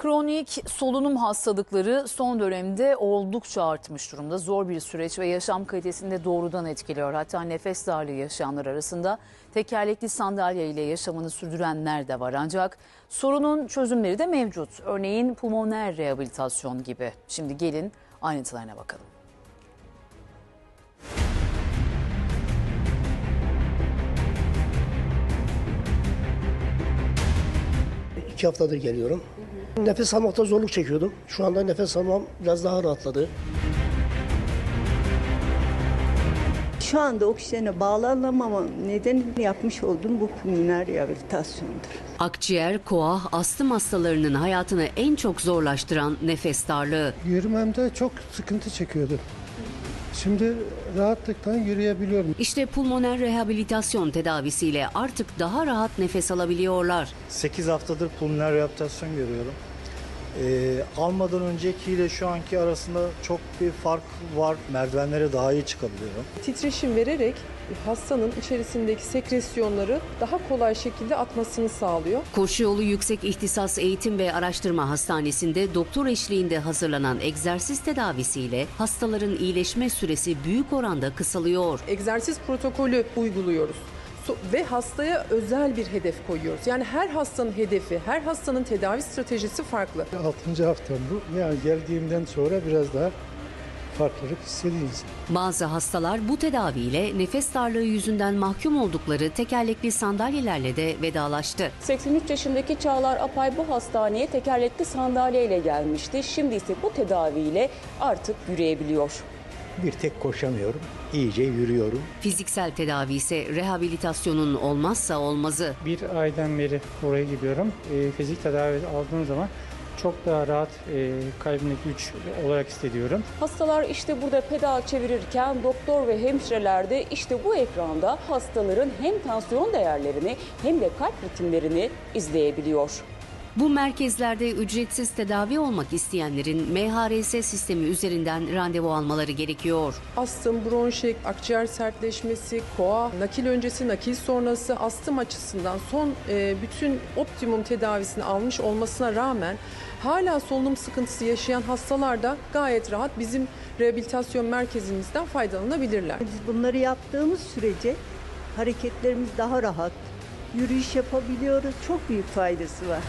Kronik solunum hastalıkları son dönemde oldukça artmış durumda. Zor bir süreç ve yaşam kalitesini de doğrudan etkiliyor. Hatta nefes darlığı yaşayanlar arasında tekerlekli sandalye ile yaşamını sürdürenler de var. Ancak sorunun çözümleri de mevcut. Örneğin pulmoner rehabilitasyon gibi. Şimdi gelin ayrıntılarına bakalım. İki haftadır geliyorum. Nefes almakta zorluk çekiyordum. Şu anda nefes almam biraz daha rahatladı. Şu anda oksijene bağlanamama nedeni yapmış olduğum bu pulmoner rehabilitasyondur. Akciğer, koah, astım hastalarının hayatını en çok zorlaştıran nefes darlığı. Yürümemde çok sıkıntı çekiyordum. Şimdi rahatlıkla yürüyebiliyorum. İşte pulmoner rehabilitasyon tedavisiyle artık daha rahat nefes alabiliyorlar. 8 haftadır pulmoner rehabilitasyon görüyorum. Ee, almadan öncekiyle şu anki arasında çok bir fark var. Merdivenlere daha iyi çıkabiliyorum. titreşim vererek hastanın içerisindeki sekresyonları daha kolay şekilde atmasını sağlıyor. Koşu yolu Yüksek İhtisas Eğitim ve Araştırma Hastanesi'nde doktor eşliğinde hazırlanan egzersiz tedavisiyle hastaların iyileşme süresi büyük oranda kısalıyor. Egzersiz protokolü uyguluyoruz. Ve hastaya özel bir hedef koyuyoruz. Yani her hastanın hedefi, her hastanın tedavi stratejisi farklı. 6. haftam bu. Yani geldiğimden sonra biraz daha farklılık hissediyoruz. Bazı hastalar bu tedaviyle nefes darlığı yüzünden mahkum oldukları tekerlekli sandalyelerle de vedalaştı. 83 yaşındaki Çağlar Apay bu hastaneye tekerlekli sandalyeyle gelmişti. Şimdi ise bu tedaviyle artık yürüyebiliyor. Bir tek koşamıyorum. iyice yürüyorum. Fiziksel tedavi ise rehabilitasyonun olmazsa olmazı. Bir aydan beri oraya gidiyorum. E, fizik tedavi aldığım zaman çok daha rahat e, kalbimdeki güç olarak hissediyorum. Hastalar işte burada pedal çevirirken doktor ve hemşireler de işte bu ekranda hastaların hem tansiyon değerlerini hem de kalp ritimlerini izleyebiliyor. Bu merkezlerde ücretsiz tedavi olmak isteyenlerin MHRS sistemi üzerinden randevu almaları gerekiyor. Astım, bronşit, akciğer sertleşmesi, koa, nakil öncesi, nakil sonrası astım açısından son e, bütün optimum tedavisini almış olmasına rağmen hala solunum sıkıntısı yaşayan hastalar da gayet rahat bizim rehabilitasyon merkezimizden faydalanabilirler. Biz bunları yaptığımız sürece hareketlerimiz daha rahat, yürüyüş yapabiliyoruz. Çok büyük faydası var.